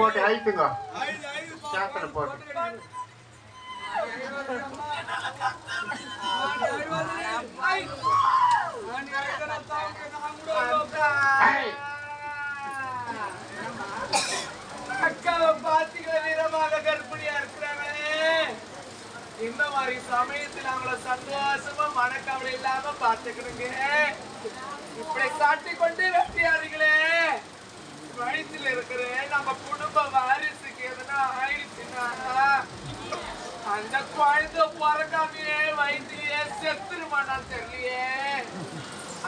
போட்டு ஐந்து சேத்துல போட்டு. அக்காவை பாத்தீங்களா இருக்கிறாங்களே இந்த மாதிரி சமயத்துல அவங்கள சந்தோஷமா மனக்கவலை இல்லாம பாத்துக்கணுங்க இப்படி காட்டி கொண்டு வெட்டியாருங்களே. வயிற்றுல இருக்கிற நம்ம குடும்ப வாரிசுக்கு எதுனா ஆயிடுச்சுன்னா அந்த குழந்தை பிறக்காமையே வயிற்றுலயே செத்துருமானான்னு தெரியலையே.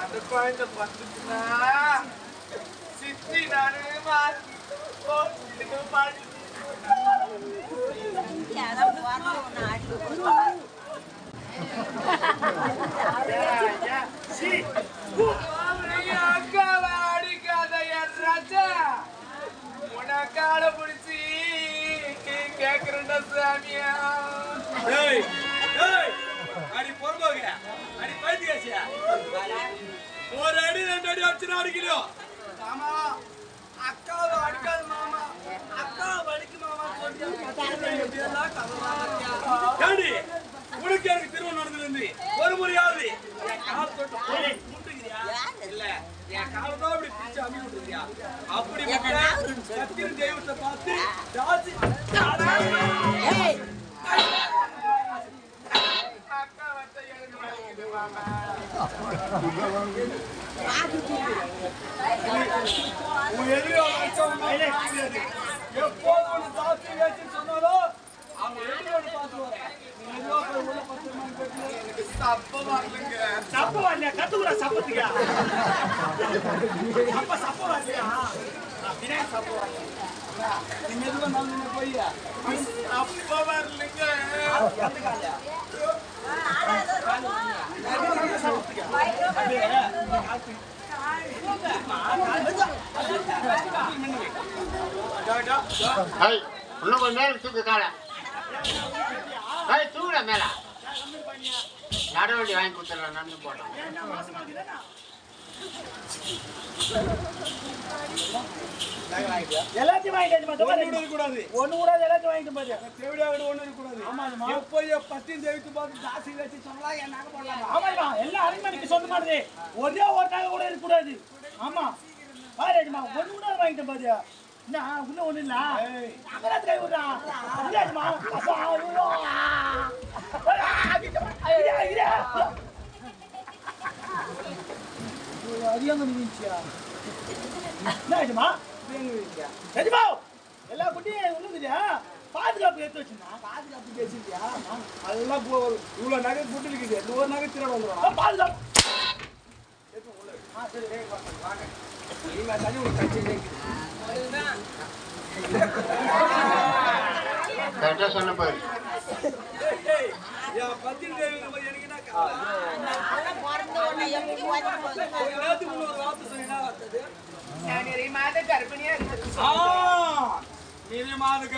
அந்த குழந்தை வந்துச்சுன்னா சித்தி நானு மாறி ஓ, இதுக்கு மாறி அக்காவை அடிக்காத என் ராஜா உனக்கால பிடிச்சி கேக்குறேன்டா சாமியா. ஏய் ஏய் அடி பொறுப்பாங்க அடி பைத்தியாச்சியா ஒரு அடி ரெண்டு அடி அடிச்சுனா அடிக்கலையோ? மாமா அக்காவை அடிக்காத மாமா. அக்காவை அடிக்கு மாமா ஏண்டி உனக்கு எனக்கு திருமணம் நடந்தது ஒரு முறையாவது. தொட்டு இல்ல. என் காலை தான் அப்படி பிடிச்சு அம்மி விட்டுருக்கியா அப்படி சத்திர தெய்வத்தை பார்த்து ஜாதி அக்கா வச்ச எனக்கு வலிக்குது மாமா உன் எதிரோ வச்சவன் மைலே கிடையாது எப்போது உன்னை ஜாஸ்தி வேச்சுன்னு சொன்னாலும் அவன் எதிரோ பார்த்து வரேன் நீ எதிரோ போய் உள்ள பத்து மணி கட்டி எனக்கு சப்ப வரலங்க சப்ப வரலையா கத்துக்குற சப்பத்துக்கா? அப்ப சப்ப வரலையா பின்னாடி சப்ப வரலையா நீ மெதுவா நல்ல போய் அப்ப வரலங்க இன்னும் கொஞ்ச நேரம் தூக்கு காலை. ஏய், தூக்குடா மேல. நடவண்டி வாங்கி கொடுத்துடலாம் நடந்து போட்டோம் எல்லாத்தையும் வாங்கிட்டு கூடாது. ஒண்ணு கூடாது எல்லாத்தையும் வாங்கிட்டு பாரு. தேவையா ஒண்ணு இருக்கக்கூடாது ஆமா எப்போ பத்தியும் தேவித்து பார்த்து ஜாஸ்தி வச்சு சொன்னா என் நகை போடலாம். ஆமாமா எல்லாம் அரண்மனைக்கு சொந்த மாதிரி. ஒரே ஒரு நகை கூட இருக்கக்கூடாது ஆமா. பாருமா ஒண்ணு கூட வாங்கிட்டு பாரு. உள்ள ஒண்ணு இல்ல. அங்கராத்து கை விடுறா இல்லையாச்சுமா அப்பா ஐயோ ஐயா ஐயா அதிகம் நினைச்சியா என்ன ஆச்சுமா? நிஜமா எல்லா குட்டியும் உள்ளதுலையா பாதுகாப்பு எடுத்து வச்சுருந்தா? பாதுகாப்பு வச்சிருக்கியா? அதெல்லாம் இவ்வளோ நகை குட்டி இருக்குது. இந்த ஒரு நகை திருட வந்துடும் பாதுகாப்பு. ஆ சரி வாங்க, தண்ணி கட்சி கரெக்டாக சொன்ன பாரு. என் பத்தின் எனக்கு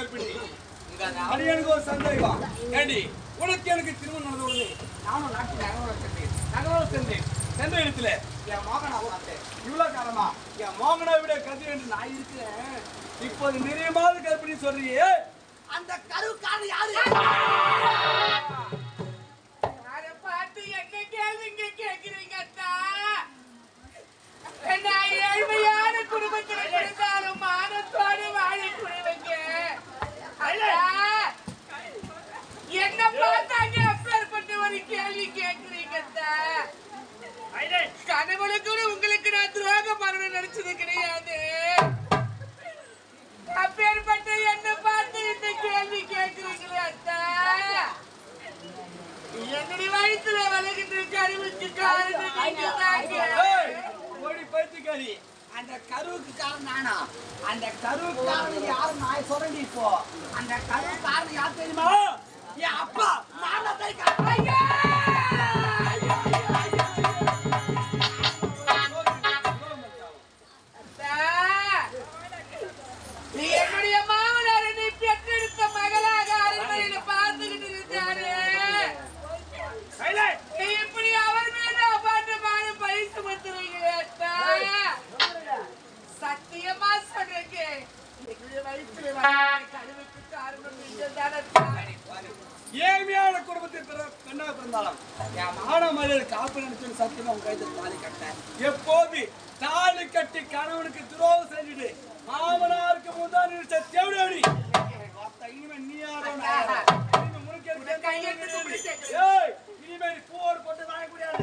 ஒரு நான் மாத எனக்கு ஒரு சந்தேகம். ஏண்டி உனக்கு எனக்கு திருமணம் நடந்த உடனே நானும் நாட்டு நகரம் சென்றேன் நகரம் சென்றேன் சென்ற இடத்துல என் மகன் அவன் இவ்வளவு காலமா என் மோகனை விட கதி என்று நான் இருக்கிறேன் இப்போது நிறையமாவது கற்பிணி சொல்றியே அந்த கருக்கான யாரு? அதை பார்த்து என்ன கேள்விங்க கேக்குறீங்க நான் ஏழ்மையான குடும்பத்தில் பிறந்தாலும் மான மரியாதை காப்பு நினைச்சு சத்தியமா உங்க கைத்துல தாலி கட்டேன். எப்போது தாலி கட்டி கணவனுக்கு துரோகம் செஞ்சுட்டு மாமனாருக்கு முந்தானி சத்தியம் எப்படி இனிமே நீ யாரோ நான் யாரோ? இனிமே உனக்கு எனக்கு எந்த கையெழுத்து கிடையாது. கும்பிட்டு ஏய், இனிமே நீ பூவோடு போட்டு வாங்க முடியாது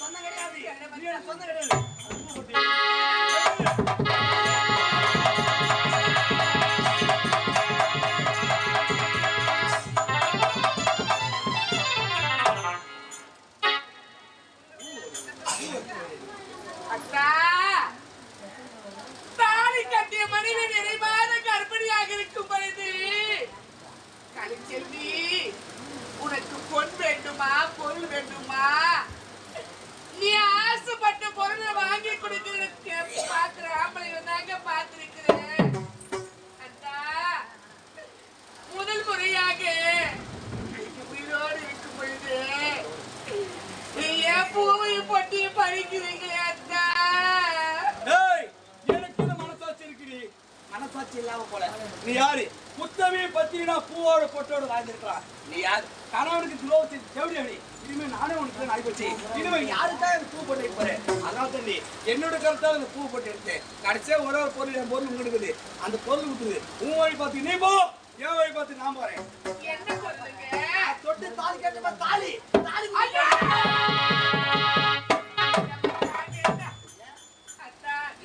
சொந்தம் கிடையாது. சொந்தம் கிடையாது. மனசாட்சி இல்லாம போல. நீ யாரு? புத்தமே பத்திரினா பூவோட பொட்டோட வாழ்ந்திருக்கலாம். நீ யாரு? கணவனுக்கு துரோகத்தை செவிடி அடி. இனிமே நானே உனக்கு ஆகிப்போச்சு இனிமே யாருக்கா எனக்கு பூ போட்டு போறேன் அதனால தான் நீ என்னோட கருத்தால் இந்த பூ போட்டு எடுத்தேன். கடைசியா ஒரே ஒரு பொருள் என் பொருள் உங்களுக்கு அந்த பொருள் விட்டுது. உன் வழி பார்த்து நீ போ. வழி பார்த்து நான் போறேன். என்ன சொல்லுங்க? தொட்டு தாலி கட்டுமா தாலி. தாலி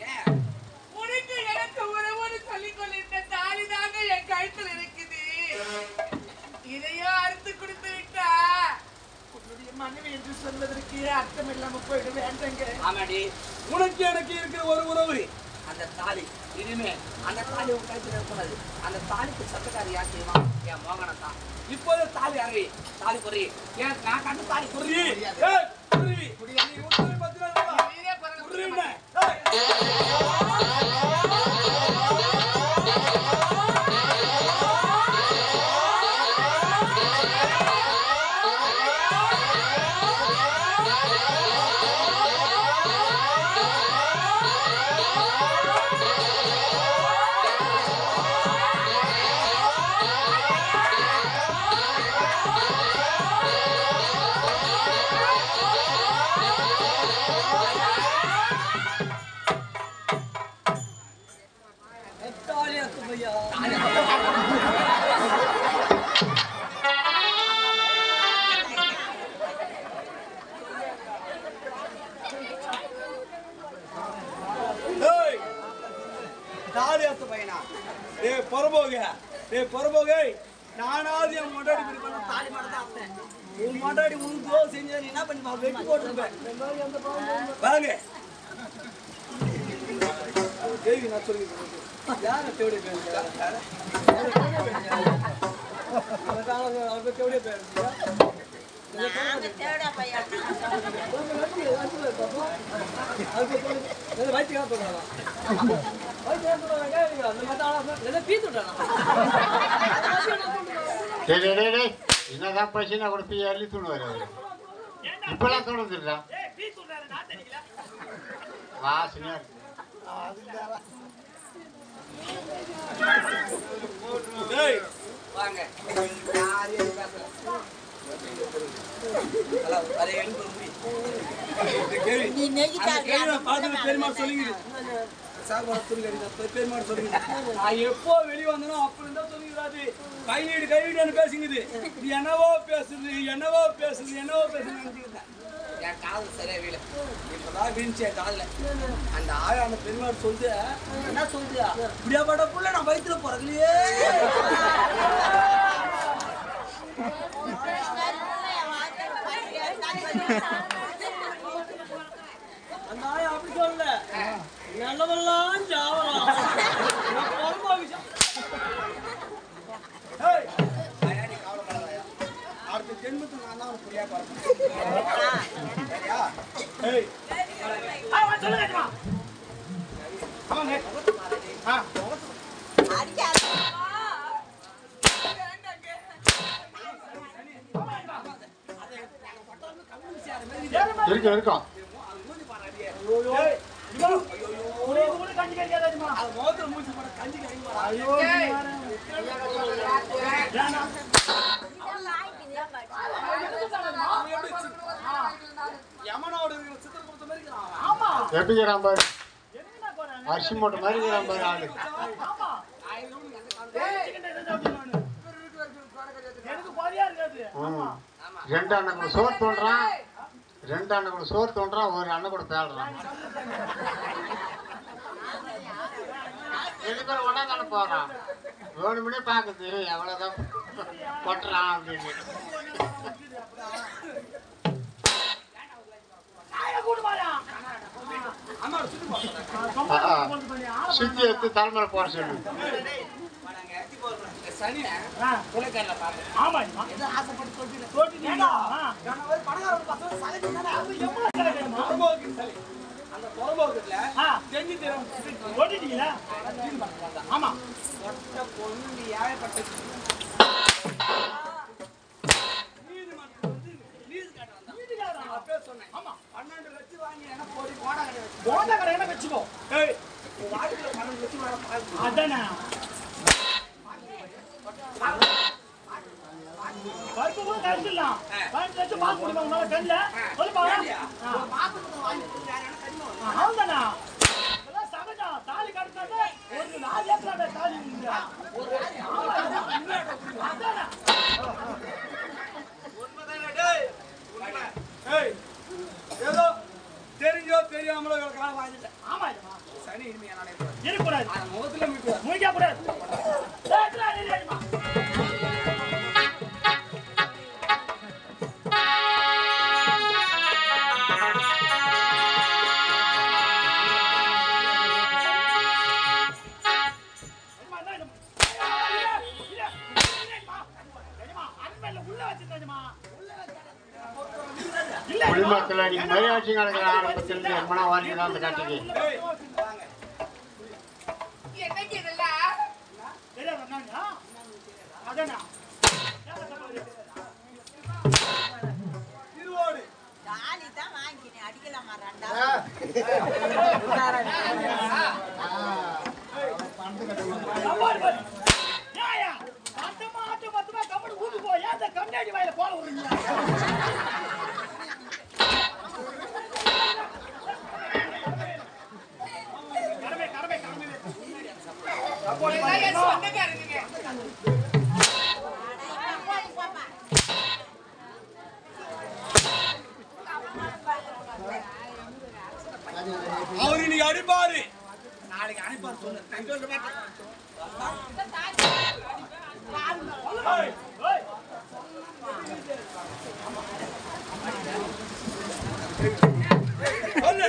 ஏன்? மனைவி என்று சொல்வதற்கு அர்த்தம் இல்லாம போயிட வேண்டாங்க. ஆமாடி. உனக்கு எனக்கு இருக்கிற ஒரு உறவு அந்த தாலி. இனிமே அந்த தாலி உன் கைத்துல இருக்கக்கூடாது அந்த தாலிக்கு சத்தக்காரி யார் செய்வா? என் மோகனம் தான். இப்போதே தாலி அறவி தாலி பொறி. ஏன் நான் கண்டு தாலி பொறி பொறி. தாலி அத்த பையனா? டேய் பொறம்போக. டேய் பொறம்போக. நானாவது என் மொண்டாடி இப்படி பண்ண தாலி மட்டும் தான் அத்தேன் உன் மொண்டாடி உனக்கு தோ செஞ்சா நீ என்ன பண்ணி வெட்டி போட்டுருப்பேன் வாங்க. கேள்வி நான் சொல்லி யார தேவடி பேர்? தேவடி பேர் நாங்க தேவடா பையன். டேய், டேய், டேய். என்னதான் பசினா கூட போய் அள்ளி தூணுவாரு அவரு. இப்பெல்லாம் தோணுதுல்ல வாசனையா இருக்கு. வாங்க. நீ நெகிட்டா பார்த்துட்டு பெருமா சொல்லுங்க நான் பெருமா சொல்லுங்க நான் எப்போ வெளிய வந்தனோ அப்ப இருந்தா சொல்லிக்கிறாது கையீடு கையீடுன்னு பேசுங்குது. நீ என்னவோ பேசுது என்னவோ பேசுது என்னவோ பேசுது. என் காது சரியா வீல இப்பதான் வீழ்ச்சி என் காதுல அந்த ஆயா அந்த பெருமாள் சொல்லுது என்ன சொல்லுதியா இப்படியா பட புள்ள நான் வயிற்றுல பிறகுலையே நல்லவெல்லாம் ஜாவலாம் அடுத்த ஜென்மத்துக்கு நான் தான் புரியா எப்படி இருக்கிறான் பாரு அரிசி மூட்டை மாதிரி இருக்கிறான் பாரு ஆளு ரெண்டு அண்ணன் கூட சோறு தோன்றான் ரெண்டு அண்ணன் கூட சோறு தோன்றான் ஒரு அண்ணன் கூட பேடுறான் ரெண்டு உடனே தானே போகிறான் வேணுமுனே பார்க்குது எவ்வளோதான் கொட்டுறான் அப்படின்னு. சுத்தி சுற்றி எடுத்து தலைமையில போட சொல்லு. ஆமா ஆசைப்பட்டு புறம்போக்குல ஆ, தெரிஞ்சு தரும் தோட்டிட்டீங்களா? ஆமா. ஒட்ட பொண்ணு ஆமா. பன்னெண்டு லட்சம் வாங்கி என்ன போடி போடா கடை போண்டா கடை என்ன வச்சுக்கோ. வாழ்க்கையில பன்னெண்டு லட்சம் வர. அதானே. கழிச்சிடலாம். பதினஞ்சு லட்சம் பார்க்க முடியுமா உன்னால கண்ணுல? சொல்லுப்பா. ஏன்டியா? ஆ. ஒரு மாசத்துக்கு வாங்கி கொடுத்து வேற என்ன கடிமம் வரும்? ஆ, அவ்வளவுதானா? இதெல்லாம் சகஜம். தாலி கட்டினாலே ஒரு நாலு ஏக்கராடா தாலி உண்டு. அதானே. ஏதோ தெரிஞ்சோ தெரியாமலோ இவளுக்கெல்லாம் வாங்கிட்டேன் ஆமா. சனி இனிமே என்னோட இருக்கக்கூடாது. இருக்கக்கூடாது. ஆனா முகத்துல முழிக்க கூடாது. குடிமக்களை நீங்க மரியாதை நடக்கிற ஆரம்பத்திலிருந்து எம்மனா வாங்கி அந்த கட்டைக்கு ஏய், என்னைக்கு இதெல்லாம் தெரியாதா நானு? அதானா? ஏன் சமாளி? திருவோடு. தாலி தான் வாங்கினேன் அடிக்கலாமா ரெண்டா சமாளி பாரு. ஏய்யா, பத்தமா, ஆட்டு பத்தமா, கம்முனு ஊத்து போ. ஏன் இந்த கம்யூனிட்டி வாயில போல விடுறீங்க? கடமை, கடமை, கடமை. எல்லாம் என் சொந்தக்காரங்க அவரு இன்னைக்கு அடிப்பாரு நாளைக்கு அனுப்பாரு சொல்லு நான் சொல்ற மாட்டேன் ஏய், ஏய். சொல்லு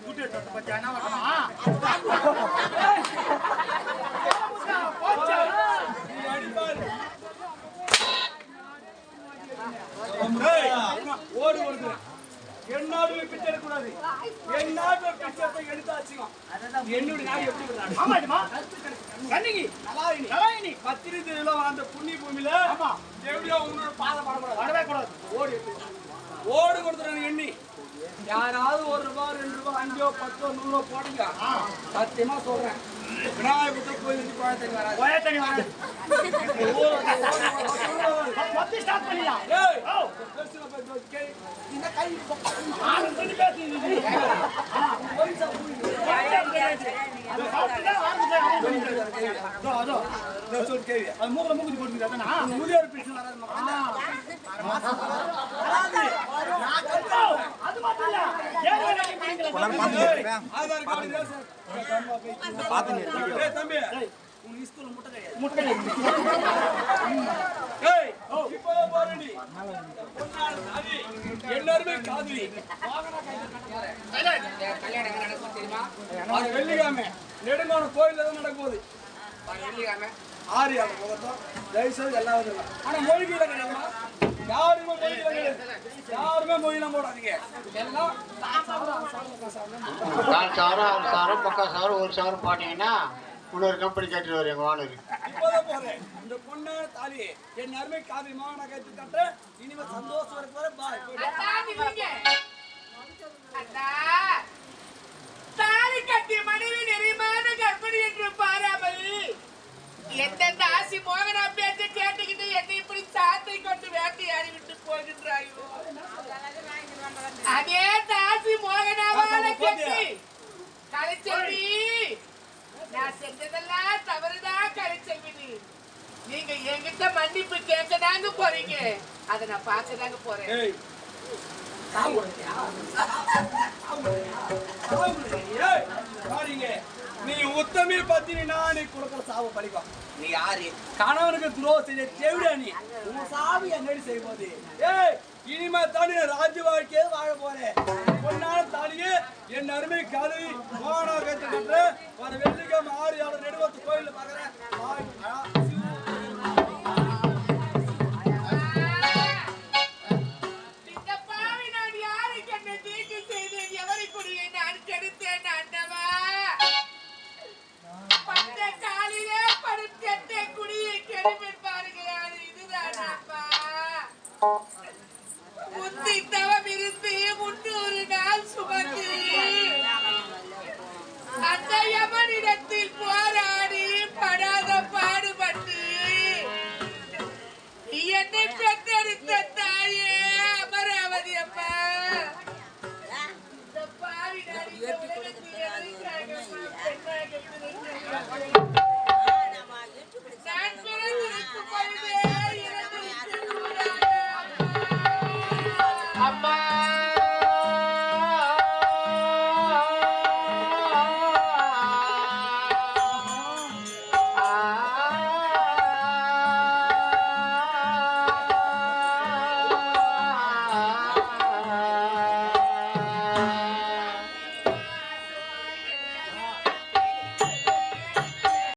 கூட்டு எடுத்து வந்து பாத்தியா, என்ன வரணுமா? ஏய். போச்சா? நீ அடிப்பாரு ஏய், ஓடு ஓடுது என்னாடு பிச்சை எடுக்கக்கூடாது என்னாடு பிச்சை எடுத்தாச்சுங்க என்னுடைய நாடு எப்படி விடுறாங்க ஆமா, இதுமா. கண்ணகி, நலாயினி நலாயினி. பத்திரி திருவிழா அந்த புண்ணிய பூமியில ஆமா. எப்படியோ உன்னோட பாதம் படக்கூடாது வரவே கூடாது. ஓடு கொடுத்துறாங்க எண்ணி. யாராவது ஒரு ரூபாய் ரெண்டு ரூபாய் அஞ்சோ பத்தோ நூறோ போடுங்க. சத்தியமா சொல்றேன். அது மட்டும் இல்ல. எல்லாருமே காதலி. நெடுங்கானம் கோயில்ல தான் நடக்க போகுது. ஆறு தயவுசெய்து எல்லாம் ஆனா மொழிகள யாருமே யாருமே மொழிலாம் போடாதீங்க. எல்லாம் கால் சாரம் ஆறு சாரம் பக்கா சாரம் ஒரு சாரம் போட்டீங்கன்னா இன்னொரு கம்பெனி கட்டிடுவார் எங்கள் ஓனர் இப்போதான் போறேன். இந்த பொண்ணு தாலி. என் அருமை காதலி கட்டி தட்டுறேன். இனிமே சந்தோஷம் இருக்க போற பாய் அதான் இவங்க. அண்ணா, தாலி கட்டிய மனைவி நெறிமான கர்ப்பிணி என்று பாராமல் என்ன தாசி மோகனா பேச்சு கேட்டுக்கிட்டு என்னை இப்படி சாத்தை கொண்டு வேட்டையாடி விட்டு போகின்றாயோ? அதே தாசி மோகனாவால கட்டி கலைச்செல்வி நான் செஞ்சதெல்லாம் தவறுதான் கலைச்செல்வி நீங்க என்கிட்ட மன்னிப்பு கேட்கதாங்க போறீங்க. அத நான் பார்க்கதாங்க போறேன். பாருங்க. நீ உத்தமி பத்தினா நீ கொடுக்குற சாவு படிக்கும் நீ யாரு? கணவனுக்கு துரோகம் செய்ய தேவிடா நீ. உன் சாவு என்னடி செய்ய போகுது ஏய் இனிமே தானே ராஜ்ய வாழ்க்கையே வாழ போறேன் பொன்னால தாலியே என் அருமை கழுவி மோகனா கத்து ஒரு வர வெள்ளிக்கிழமை ஆறு ஏழு நெடுவத்து கோயில் பாக்குறேன் 我感觉。